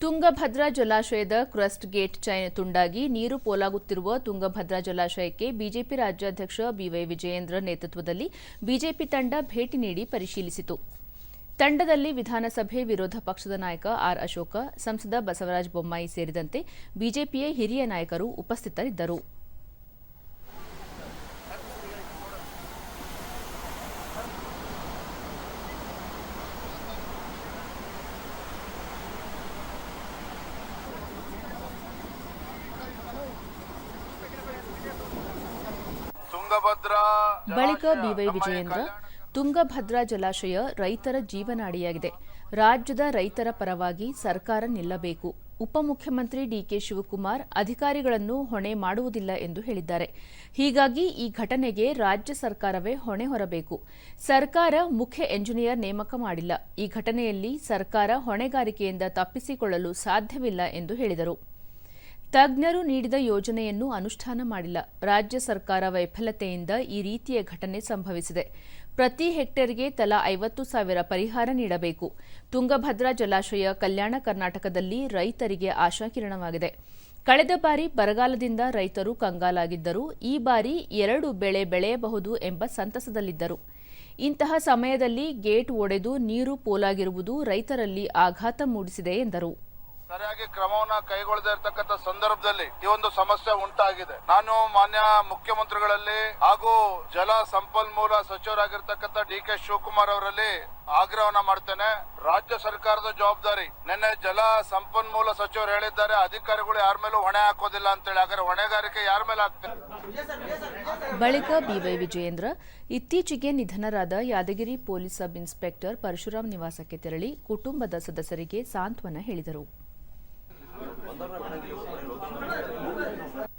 ತುಂಗಭದ್ರಾ ಜಲಾಶಯದ crust gate chain ತುಂಡಾಗಿ ನೀರು ಪೋಲಾಗುತ್ತಿರುವ ತುಂಗಭದ್ರಾ ಜಲಾಶಯಕ್ಕೆ ಬಿಜೆಪಿ ರಾಜ್ಯಾಧ್ಯಕ್ಷ ಬಿವೈ ವಿಜಯೇಂದ್ರ ನೇತೃತ್ವದಲ್ಲಿ ಬಿಜೆಪಿ ತಂಡ ಭೇಟಿ ನೀಡಿ ಪರಿಶೀಲಿಸಿತು. ತಂಡದಲ್ಲಿ ವಿಧಾನಸಭೆ ವಿರೋಧ ಪಕ್ಷದ ನಾಯಕ ಆರ್ ಅಶೋಕ, ಸಂಸದ ಬಸವರಾಜ ಬೊಮ್ಮಾಯಿ ಸೇರಿದಂತೆ ಬಿಜೆಪಿಯ ಹಿರಿಯ ನಾಯಕರು ಉಪಸ್ಥಿತರಿದ್ದರು. ಬಳಿಕ ಬಿವೈ ವಿಜಯೇಂದ್ರ ತುಂಗಭದ್ರಾ ಜಲಾಶಯ ರೈತರ ಜೀವನಾಡಿಯಾಗಿದೆ. ರಾಜ್ಯದ ರೈತರ ಪರವಾಗಿ ಸರ್ಕಾರ ನಿಲ್ಲಬೇಕು. ಉಪಮುಖ್ಯಮಂತ್ರಿ ಡಿಕೆ ಶಿವಕುಮಾರ್ ಅಧಿಕಾರಿಗಳನ್ನು ಹೊಣೆ ಮಾಡುವುದಿಲ್ಲ ಎಂದು ಹೇಳಿದ್ದಾರೆ. ಹೀಗಾಗಿ ಈ ಘಟನೆಗೆ ರಾಜ್ಯ ಸರ್ಕಾರವೇ ಹೊಣೆ ಹೊರಬೇಕು. ಸರ್ಕಾರ ಮುಖ್ಯ ಎಂಜಿನಿಯರ್ ನೇಮಕ ಮಾಡಿಲ್ಲ. ಈ ಘಟನೆಯಲ್ಲಿ ಸರ್ಕಾರ ಹೊಣೆಗಾರಿಕೆಯಿಂದ ತಪ್ಪಿಸಿಕೊಳ್ಳಲು ಸಾಧ್ಯವಿಲ್ಲ ಎಂದು ಹೇಳಿದರು. ತಜ್ಞರು ನೀಡಿದ ಯೋಜನೆಯನ್ನು ಅನುಷ್ಠಾನ ಮಾಡಿಲ್ಲ. ರಾಜ್ಯ ಸರ್ಕಾರ ವೈಫಲ್ಯತೆಯಿಂದ ಈ ರೀತಿಯ ಘಟನೆ ಸಂಭವಿಸಿದೆ. ಪ್ರತಿ ಹೆಕ್ಟೇರ್ಗೆ ತಲಾ ಐವತ್ತು ಸಾವಿರ ಪರಿಹಾರ ನೀಡಬೇಕು. ತುಂಗಭದ್ರಾ ಜಲಾಶಯ ಕಲ್ಯಾಣ ಕರ್ನಾಟಕದಲ್ಲಿ ರೈತರಿಗೆ ಆಶಾಕಿರಣವಾಗಿದೆ. ಕಳೆದ ಬಾರಿ ಬರಗಾಲದಿಂದ ರೈತರು ಕಂಗಾಲಾಗಿದ್ದರು. ಈ ಬಾರಿ ಎರಡು ಬೆಳೆ ಬೆಳೆಯಬಹುದು ಎಂಬ ಸಂತಸದಲ್ಲಿದ್ದರು. ಇಂತಹ ಸಮಯದಲ್ಲಿ ಗೇಟ್ ಒಡೆದು ನೀರು ಪೋಲಾಗಿರುವುದು ರೈತರಲ್ಲಿ ಆಘಾತ ಮೂಡಿಸಿದೆ ಎಂದರು. ಸರಿಯಾಗಿ ಕ್ರಮವನ್ನ ಕೈಗೊಳ್ಳದೇ ಇರತಕ್ಕಂತ ಸಂದರ್ಭದಲ್ಲಿ ಈ ಒಂದು ಸಮಸ್ಯೆ ಉಂಟಾಗಿದೆ. ನಾನು ಮಾನ್ಯ ಮುಖ್ಯಮಂತ್ರಿಗಳಲ್ಲಿ ಹಾಗೂ ಜಲ ಸಂಪನ್ಮೂಲ ಸಚಿವರಾಗಿರ್ತಕ್ಕಂಥ ಡಿ ಕೆ ಶಿವಕುಮಾರ್ ಅವರಲ್ಲಿ ಆಗ್ರಹವನ್ನ ಮಾಡ್ತೇನೆ. ರಾಜ್ಯ ಸರ್ಕಾರದ ಜವಾಬ್ದಾರಿ. ನಿನ್ನೆ ಜಲ ಸಂಪನ್ಮೂಲ ಸಚಿವರು ಹೇಳಿದ್ದಾರೆ, ಅಧಿಕಾರಿಗಳು ಯಾರ ಮೇಲೂ ಹೊಣೆ ಹಾಕೋದಿಲ್ಲ ಅಂತೇಳಿ. ಹಾಗಾದ್ರೆ ಹೊಣೆಗಾರಿಕೆ ಯಾರ ಮೇಲೆ ಹಾಕ್ತಾರೆ ಬಳಿಕ ಬಿವೈ ವಿಜಯೇಂದ್ರ, ಇತ್ತೀಚೆಗೆ ನಿಧನರಾದ Yadagiri police sub inspector Parashuram ನಿವಾಸಕ್ಕೆ ತೆರಳಿ ಕುಟುಂಬದ ಸದಸ್ಯರಿಗೆ ಸಾಂತ್ವನ ಹೇಳಿದರು. 私は。